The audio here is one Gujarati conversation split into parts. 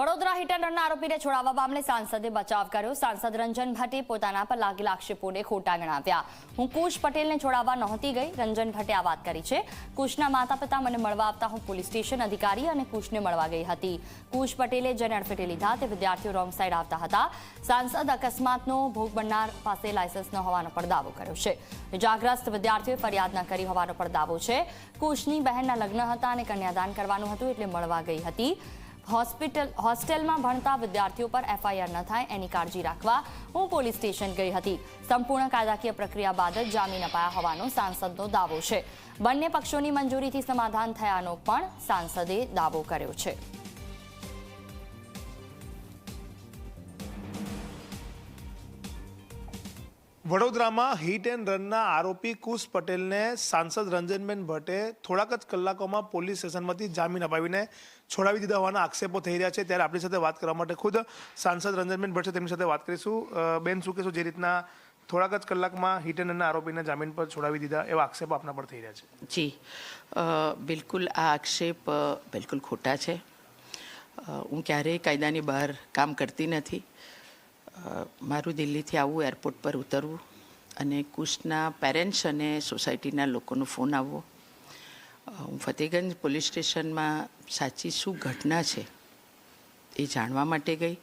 વડોદરા હિટ એન્ડ રનના આરોપીને છોડાવવા મામલે સાંસદે બચાવ કર્યો. સાંસદ રંજન ભટ્ટે પોતાના પર લાગેલા આક્ષેપોને ખોટા ગણાવ્યા. હું કુશ પટેલને છોડાવવા નહોતી ગઈ. રંજન ભટ્ટે આ વાત કરી છે. કુશના માતા પિતા મને મળવા આવતા હું પોલીસ સ્ટેશન અધિકારી અને કુશને મળવા ગઈ હતી. કુશ પટેલે જેને અડફેટે લીધા તે વિદ્યાર્થીઓ રોંગ સાઈડ આવતા હતા. સાંસદ અકસ્માતનો ભોગ બનનાર પાસે લાયસન્સ ન હોવાનો પણ દાવો કર્યો છે. ઇજાગ્રસ્ત વિદ્યાર્થીઓએ ફરિયાદ ન કરી હોવાનો પણ દાવો છે. કુશની બહેનના લગ્ન હતા અને કન્યાદાન કરવાનું હતું એટલે મળવા ગઈ હતી. હોસ્પિટલ હોસ્ટેલમાં ભણતા વિદ્યાર્થીઓ પર એફઆઈઆર ન થાય એની કાળજી રાખવા હું પોલીસ સ્ટેશન ગઈ હતી. સંપૂર્ણ કાયદાકીય પ્રક્રિયા બાદ જ જામીન અપાયા હોવાનો સાંસદનો દાવો છે. બંને પક્ષોની મંજૂરીથી સમાધાન થયાનો પણ સાંસદે દાવો કર્યો છે. વડોદરામાં હિટ એન્ડ રનના આરોપી કુશ પટેલને સાંસદ રંજનબેન ભટ્ટે થોડાક જ કલાકોમાં પોલીસ સ્ટેશનમાંથી જામીન અપાવીને છોડાવી દીધા હોવાના આક્ષેપો થઈ રહ્યા છે. ત્યારે આપણી સાથે વાત કરવા માટે ખુદ સાંસદ રંજનબેન ભટ્ટ છે તેમની સાથે વાત કરીશું. બેન, શું કહેશું? જે રીતના થોડાક જ કલાકમાં હિટ એન્ડ રનના આરોપીને જામીન પર છોડાવી દીધા એવા આક્ષેપો આપના પર થઈ રહ્યા છે. જી. બિલકુલ આ આક્ષેપ બિલકુલ ખોટા છે. હું ક્યારેય કાયદાની બહાર કામ કરતી નથી. મારું દિલ્હીથી આવું એરપોર્ટ પર ઉતરવું અને કુશના પેરેન્ટ્સ અને સોસાયટીના લોકોનો ફોન આવવો હું ફતેગંજ પોલીસ સ્ટેશનમાં સાચી શું ઘટના છે એ જાણવા માટે ગઈ.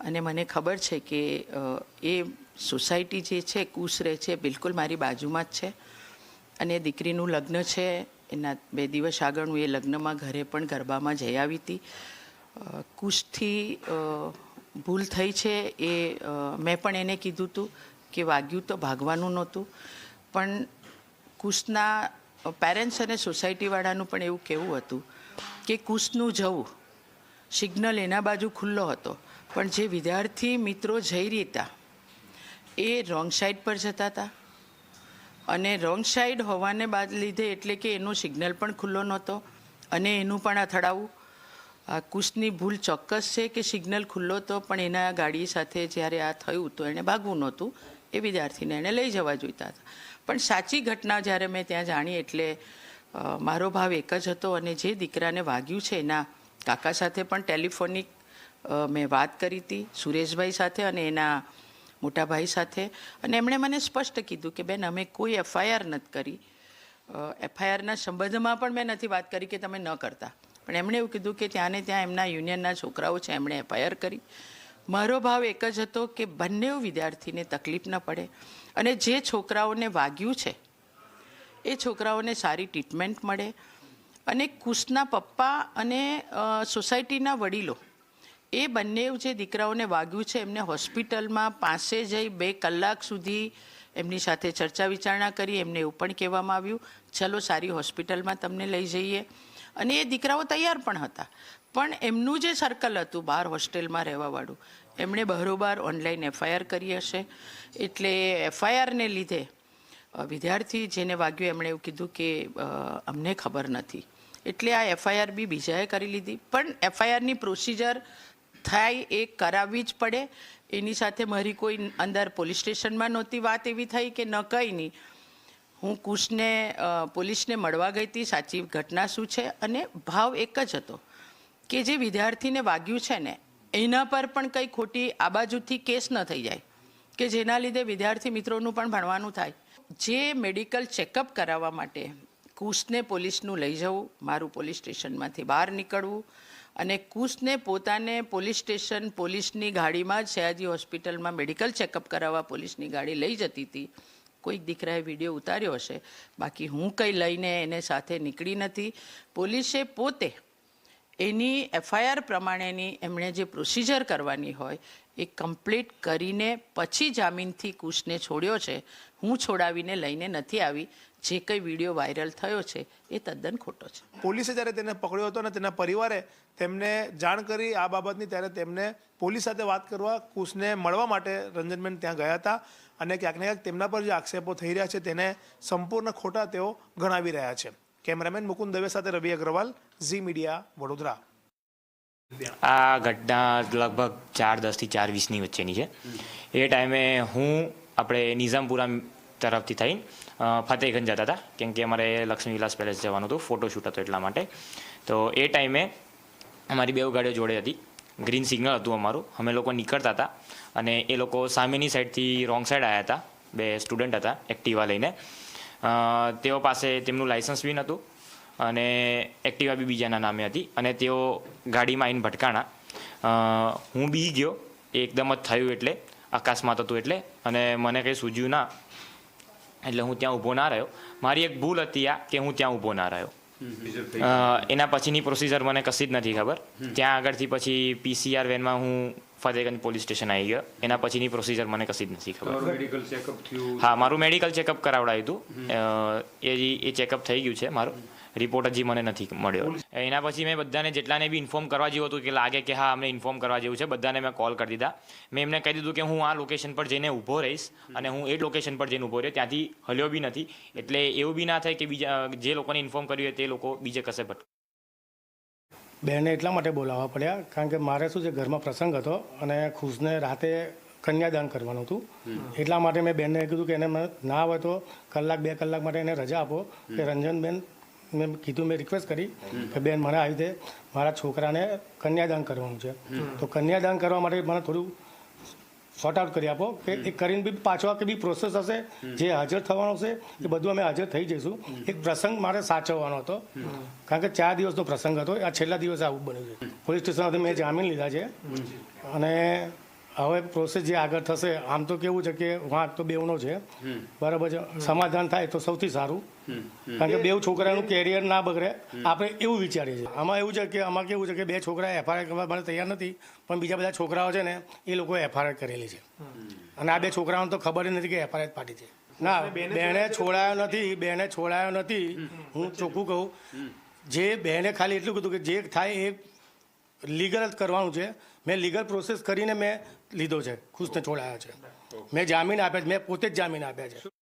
અને મને ખબર છે કે એ સોસાયટી જે છે, કુશ રહે છે, બિલકુલ મારી બાજુમાં જ છે. અને દીકરીનું લગ્ન છે, એના બે દિવસ આગળ હું એ લગ્નમાં ઘરે પણ ગરબામાં જઈ આવી હતી. કુશથી ભૂલ થઈ છે એ મેં પણ એને કીધું હતું કે વાગ્યું તો ભાગવાનું નહોતું. પણ કુશના પેરેન્ટ્સ અને સોસાયટીવાળાનું પણ એવું કહેવું હતું કે કુશનું જવું. સિગ્નલ એના બાજુ ખુલ્લો હતો. પણ જે વિદ્યાર્થી મિત્રો જઈ રહ્યા એ રોંગ સાઈડ પર જતા હતા. અને રોંગ સાઈડ હોવાને બાદ લીધે એટલે કે એનું સિગ્નલ પણ ખુલ્લો નહોતો અને એનું પણ અથડાવું. આ કુશની ભૂલ ચોક્કસ છે કે સિગ્નલ ખુલ્લો હતો, પણ એના ગાડી સાથે જ્યારે આ થયું તો એણે ભાગવું નહોતું. એ વિદ્યાર્થીને એણે લઈ જવા જોઈતા હતા. પણ સાચી ઘટના જ્યારે મેં ત્યાં જાણી એટલે મારો ભાવ એક જ હતો અને જે દીકરાને વાગ્યું છે એના કાકા સાથે પણ ટેલિફોનિક મેં વાત કરી હતી, સુરેશભાઈ સાથે અને એના મોટા ભાઈ સાથે. અને એમણે મને સ્પષ્ટ કીધું કે, બેન, અમે કોઈ એફઆઈઆર નથી કરી. એફઆઈઆરના સંબંધમાં પણ મેં નથી વાત કરી કે તમે ન કરતા. પણ એમણે એવું કીધું કે, ત્યાં ને ત્યાં એમના યુનિયનના છોકરાઓ છે, એમણે એફઆઈઆર કરી. મારો ભાવ એક જ હતો કે બંને વિદ્યાર્થીને તકલીફ ન પડે અને જે છોકરાઓને વાગ્યું છે, એ છોકરાઓને સારી ટ્રીટમેન્ટ મળે અને કુશના પપ્પા અને સોસાયટીના વડીલો, એ બંને જે દીકરાઓને વાગ્યું છે, એમને હોસ્પિટલમાં પાસે જઈ બે કલાક સુધી એમની સાથે ચર્ચા વિચારણા કરી, એમને એવું પણ કહેવામાં આવ્યું, ચલો સારી હોસ્પિટલમાં તમને લઈ જઈએ. અને એ દીકરાઓ તૈયાર પણ હતા. પણ એમનું જે સર્કલ હતું, બહાર હોસ્ટેલમાં રહેવાવાળું એમણે બરોબાર ઓનલાઈન એફઆઈઆર કરી હશે. એટલે એફઆઈઆરને લીધે વિદ્યાર્થી જેને વાગ્યું એમણે એવું કીધું કે અમને ખબર નથી. એટલે આ એફઆઈઆર બી બીજાએ કરી લીધી. પણ એફઆઈઆરની પ્રોસિજર થાય એ કરાવવી જ પડે. એની સાથે મારી કોઈ અંદર પોલીસ સ્ટેશનમાં નહોતી વાત એવી થઈ કે ન કંઈ નહીં. હું કુશને પોલીસને મળવા ગઈ હતી. સાચી ઘટના શું છે? અને ભાવ એક જ હતો કે જે વિદ્યાર્થીને વાગ્યું છે ને એના પર પણ કંઈ ખોટી આ બાજુથી કેસ ન થઈ જાય, કે જેના લીધે વિદ્યાર્થી મિત્રોનું પણ ભણવાનું થાય. જે મેડિકલ ચેકઅપ કરાવવા માટે કુશને પોલીસનું લઈ જવું, મારું પોલીસ સ્ટેશનમાંથી બહાર નીકળવું અને કુશને પોતાને પોલીસ સ્ટેશન પોલીસની ગાડીમાં જ સયાજી હોસ્પિટલમાં મેડિકલ ચેકઅપ કરાવવા પોલીસની ગાડી લઈ જતી હતી. કોઈક દીકરાએ વીડિયો ઉતાર્યો હશે. બાકી હું કંઈ લઈને એને સાથે નીકળી નથી. પોલીસે પોતે એની એફઆઈઆર પ્રમાણેની એમણે જે પ્રોસિજર કરવાની હોય, એ કમ્પ્લીટ કરીને પછી જામીનથી કુશને છોડ્યો છે. હું છોડાવીને લઈને નથી આવી. જે કંઈ વીડિયો વાયરલ થયો છે, એ તદ્દન ખોટો છે. પોલીસે જ્યારે તેને પકડ્યો હતો અને તેના પરિવારે તેમને જાણ કરી, આ બાબતની ત્યારે તેમને પોલીસ સાથે વાત કરવા કુશને મળવા માટે રંજનબેન ત્યાં ગયા હતા અને ક્યાંક ને ક્યાંક તેમના પર જે આક્ષેપો થઈ રહ્યા છે, તેને સંપૂર્ણ ખોટા તેઓ ગણાવી રહ્યા છે. કેમેરામેન મુકુંદ દવે સાથે રવિ અગ્રવાલ, ઝી મીડિયા, વડોદરા. આ ઘટના લગભગ ચાર દસથી ચાર વીસની વચ્ચેની છે. એ ટાઈમે હું આપણે નિઝામપુરા તરફથી થઈ ફતેહગંજ જતા હતા. કેમ કે અમારે લક્ષ્મી વિલાસ પેલેસ જવાનું હતું ફોટોશૂટ હતો એટલા માટે. તો એ ટાઈમે અમારી બે ગાડીઓ જોડે હતી. ગ્રીન સિગ્નલ હતું અમારું. અમે લોકો નીકળતા હતા અને એ લોકો સામેની સાઈડથી રોંગ સાઈડ આવ્યા હતા. બે સ્ટુડન્ટ હતા, એક્ટિવા લઈને. તેઓ પાસે તેમનું લાયસન્સ બી નહોતું અને એક્ટિવા બી બીજાના નામે હતી અને તેઓ ગાડીમાં આવીને ભટકાણા. હું બી ગયો. એ એકદમ જ થયું એટલે આકાશમાં હતું એટલે અને મને કંઈ સૂઝ્યું ના. એટલે હું ત્યાં ઊભો ના રહ્યો. મારી એક ભૂલ હતી આ કે હું ત્યાં ઊભો ના રહ્યો. એના પછીની પ્રોસિજર મને કશી જ નથી ખબર. ત્યાં આગળથી પછી પીસીઆર વેનમાં હું ફતેગંજ પોલીસ સ્ટેશન આવી ગયો. એના પછીની પ્રોસિજર મને કશી જ નથી ખબર. મેડિકલ ચેકઅપ થયું? હા મારું મેડિકલ ચેકઅપ કરાવડાવ્યું હતું. એ એ ચેકઅપ થઈ ગયું છે મારું. રિપોર્ટ હજી મને નથી મળ્યો. એના પછી મેં બધાને જેટલાને બી ઇન્ફોર્મ કરવા જેવું હતું કે લાગે કે હા અમને ઇન્ફોર્મ કરવા જેવું છે બધાને મેં કોલ કરી દીધા. મેં એમને કહી દીધું કે હું આ લોકેશન પર જઈને ઊભો રહીશ અને હું એ લોકેશન પર જઈને ઊભો રહ્યો. ત્યાંથી હલ્યો બી નથી. એટલે એવું બી ના થાય કે બીજા જે લોકોને ઇન્ફોર્મ કર્યું હોય તે લોકો બીજે કશે ભટકે બેને એટલા માટે બોલાવવા પડ્યા કારણ કે મારે શું છે ઘરમાં પ્રસંગ હતો અને ખુશને રાતે કન્યાદાન કરવાનું હતું. એટલા માટે મેં બેનને કીધું કે એને મને ના આવે તો કલાક બે કલાક માટે એને રજા આપો. કે રંજનબેન મેં કીધું મેં રિક્વેસ્ટ કરી કે બેન મને આવી રીતે મારા છોકરાને કન્યાદાન કરવાનું છે. તો કન્યાદાન કરવા માટે મને થોડું સોર્ટ આઉટ કરી આપો. કે એ કરીને બી પાછો કે બી પ્રોસેસ હશે જે હાજર થવાનું છે એ બધું અમે હાજર થઈ જઈશું. એક પ્રસંગ મારે સાચવવાનો હતો. કારણ કે ચાર દિવસનો પ્રસંગ હતો. આ છેલ્લા દિવસે આવું બન્યું છે. પોલીસ સ્ટેશનમાંથી મેં જામીન લીધા છે. અને હવે પ્રોસેસ જે આગળ થશે આમ તો કેવું છે કે વાંક તો બેવનો છે. બરાબર છે. સમાધાન થાય તો સૌથી સારું. કારણ કે બેવ છોકરાનું કેરિયર ના બગડે. આપણે એવું વિચારીએ છીએ. આમાં એવું છે કે આમાં કેવું છે કે બે છોકરા એફઆઈઆર કરવા માટે તૈયાર નથી પણ બીજા બધા છોકરાઓ છે ને એ લોકો એફઆઈઆર કરેલી છે. અને આ બે છોકરાઓને તો ખબર જ નથી કે એફઆઈઆર પાટી છે. ના બેને છોડાયો નથી બેને છોડાયો નથી. હું ચોખ્ખું કહું જે બેને ખાલી એટલું કીધું કે જે થાય એ લીગલ જ કરવાનું છે. મેં લીગલ પ્રોસેસ કરીને મેં લીધો છે. ખુશને છોડાયો છે. મેં જામીન આપ્યા છે. મેં પોતે જ જામીન આપ્યા છે.